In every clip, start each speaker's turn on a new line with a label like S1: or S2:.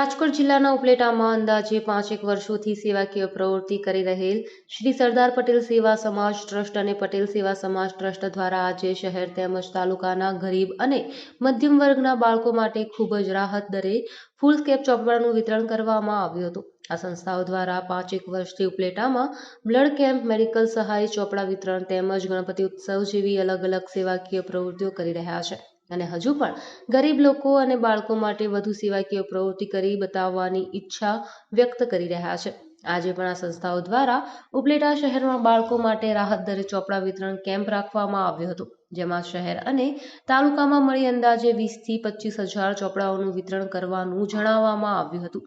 S1: રાજકોટ જિલ્લાના ઉપલેટામાં અંદાજે પાંચેક વર્ષોથી સેવાકીય પ્રવૃત્તિ કરી રહેલ શ્રી સરદાર પટેલ સેવા સમાજ ટ્રસ્ટ અને પટેલ સેવા સમાજ ટ્રસ્ટ દ્વારા આજે શહેર તેમજ તાલુકાના ગરીબ અને મધ્યમ વર્ગના બાળકો માટે ખૂબ જ રાહત દરે ફૂલ સ્કેપ ચોપડાનું વિતરણ કરવામાં આવ્યું હતું. આ સંસ્થાઓ દ્વારા પાંચેક વર્ષથી ઉપલેટામાં બ્લડ કેમ્પ, મેડિકલ સહાય, ચોપડા વિતરણ તેમજ ગણપતિ ઉત્સવ જેવી અલગ અલગ સેવાકીય પ્રવૃત્તિઓ કરી રહ્યા છે. અને હજુ પણ ગરીબ લોકો અને બાળકો માટે વધુ સેવાકીય પ્રવૃત્તિ કરી બતાવવાની ઈચ્છા વ્યક્ત કરી રહ્યા છે. આજે પણ આ સંસ્થાઓ દ્વારા ઉપલેટા શહેરમાં બાળકો માટે રાહત દરે ચોપડા વિતરણ કેમ્પ રાખવામાં આવ્યો હતો, જેમાં શહેર અને તાલુકામાં મળી અંદાજે વીસથી પચીસ હજાર ચોપડાઓનું વિતરણ કરવાનું જણાવવામાં આવ્યું હતું.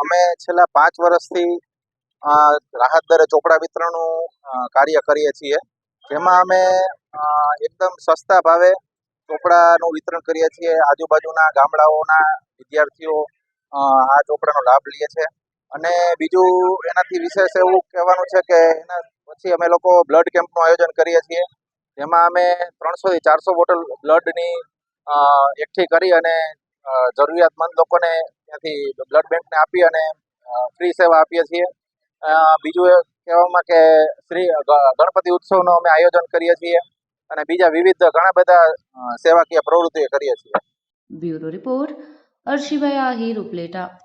S2: અમે છેલ્લા પાંચ વર્ષથી આ રાહત દરે ચોપડા વિતરણનું કાર્ય કરીએ છીએ, જેમાં અમે એકદમ સસ્તા ભાવે ચોપડાનું વિતરણ કરીએ છીએ. આજુબાજુના ગામડાઓના વિદ્યાર્થીઓ આ ચોપડાનો લાભ લે છે. અને બીજું એનાથી વિશેષ એવું કહેવાનું છે કે એના પછી અમે લોકો બ્લડ કેમ્પનું આયોજન કરીએ છીએ. જેમાં અમે ત્રણસોથી ચારસો બોટલ બ્લડની એકઠી કરી અને જરૂરિયાતમંદ લોકોને ત્યાંથી બ્લડ બેંકને આપી અને ફ્રી સેવા આપીએ છીએ. બીજું એ કહેવામાં કે શ્રી ગણપતિ ઉત્સવનું અમે આયોજન કરીએ છીએ. અને બીજા વિવિધ ઘણા બધા સેવાકીય પ્રવૃત્તિઓ કરીએ છીએ.
S1: Bureau report Arshibhai Ahir Upleta.